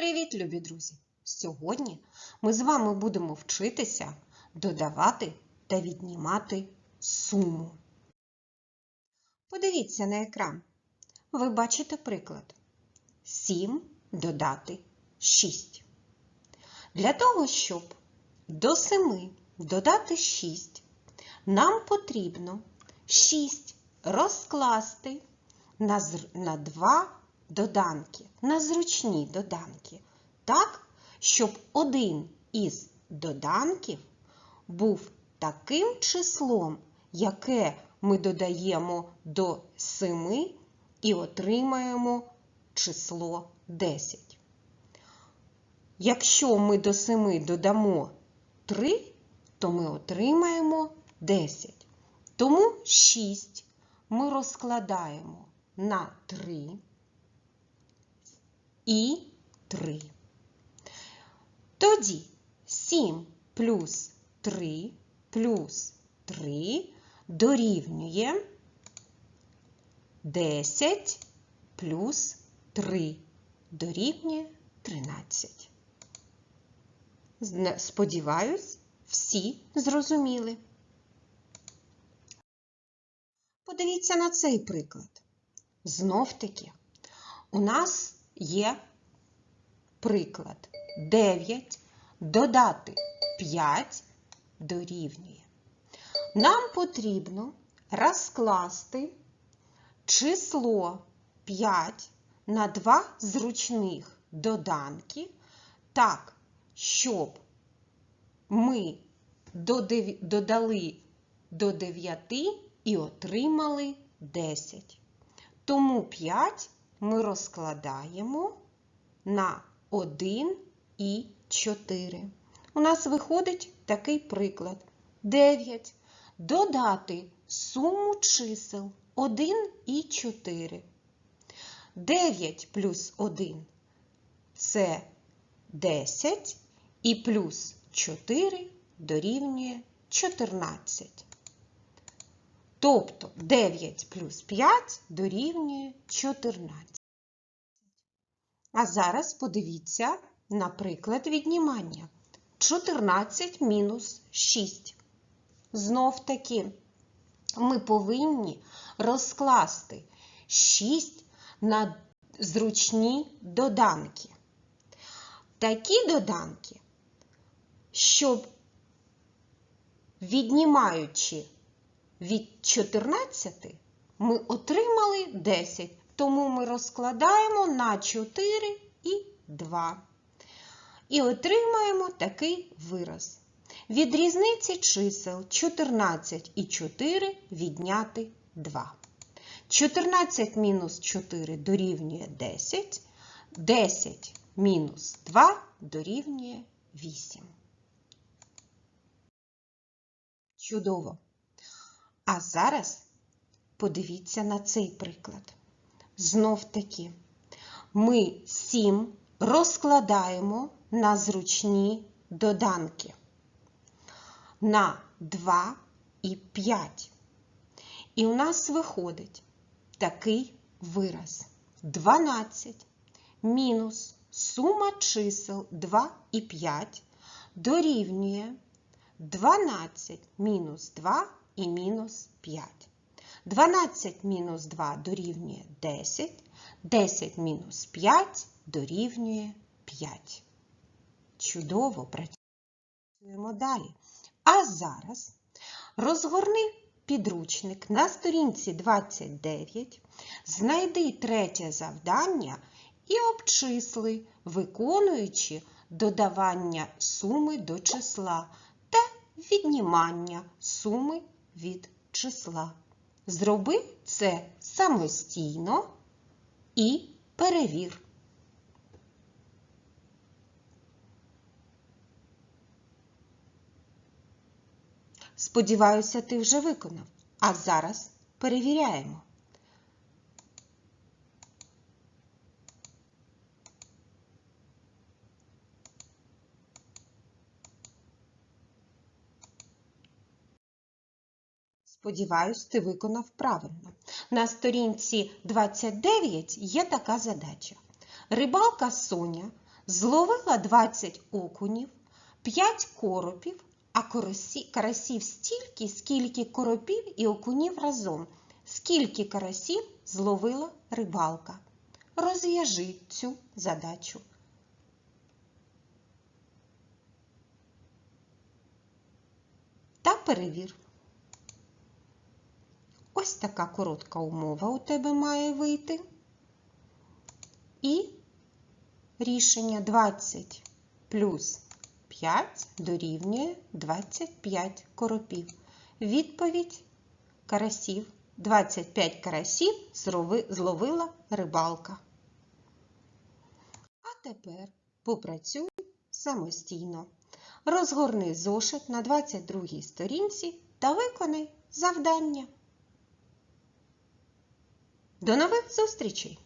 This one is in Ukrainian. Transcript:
Привіт, любі друзі! Сьогодні ми з вами будемо вчитися додавати та віднімати суму. Подивіться на екран. Ви бачите приклад. 7 додати 6. Для того, щоб до 7 додати 6, нам потрібно 6 розкласти на, на 2 доданки, на зручні доданки, так, щоб один із доданків був таким числом, яке ми додаємо до 7 і отримаємо число 10. Якщо ми до 7 додамо 3, то ми отримаємо 10. Тому 6 ми розкладаємо на 3 і 3. Тоді 7 плюс 3 плюс 3 дорівнює 10 плюс 3 дорівнює 13. Сподіваюсь, всі зрозуміли. Подивіться на цей приклад. Знов таки, у нас є приклад 9 додати 5 дорівнює. Нам потрібно розкласти число 5 на два зручних доданки так, щоб ми додали до 9 і отримали 10. Тому 5 ми розкладаємо на 1 і 4. У нас виходить такий приклад. 9. Додати суму чисел 1 і 4. 9 плюс 1 це 10 і плюс 4 дорівнює 14. Тобто 9 плюс 5 дорівнює 14. А зараз подивіться на приклад віднімання. 14 мінус 6. Знов таки ми повинні розкласти 6 на зручні доданки. Такі доданки, щоб віднімаючи від 14 ми отримали 10, тому ми розкладаємо на 4 і 2. І отримаємо такий вираз. Від різниці чисел 14 і 4 відняти 2. 14 мінус 4 дорівнює 10, 10 мінус 2 дорівнює 8. Чудово! А зараз подивіться на цей приклад. Знов таки, ми 7 розкладаємо на зручні доданки на 2 і 5. І у нас виходить такий вираз. 12 мінус сума чисел 2 і 5 дорівнює 12 мінус 2 і мінус 5. 12 мінус 2 дорівнює 10, 10 мінус 5 дорівнює 5. Чудово працюємо далі. А зараз розгорни підручник на сторінці 29, знайди третє завдання і обчисли, виконуючи додавання суми до числа та віднімання суми від числа. Зроби це самостійно і перевір. Сподіваюся, ти вже виконав. А зараз перевіряємо. Сподіваюсь, ти виконав правильно. На сторінці 29 є така задача. Рибалка Соня Зловила 20 окунів, 5 коропів, а карасів стільки, скільки коропів і окунів разом. Скільки карасів зловила рибалка? Розв'яжи цю задачу. Та перевір. Ось така коротка умова у тебе має вийти. І рішення 20 плюс 5 дорівнює 25 коропів. Відповідь карасів. 25 карасів зловила рибалка. А тепер попрацюй самостійно. Розгорни зошит на 22 сторінці та виконай завдання. До нових зустрічей!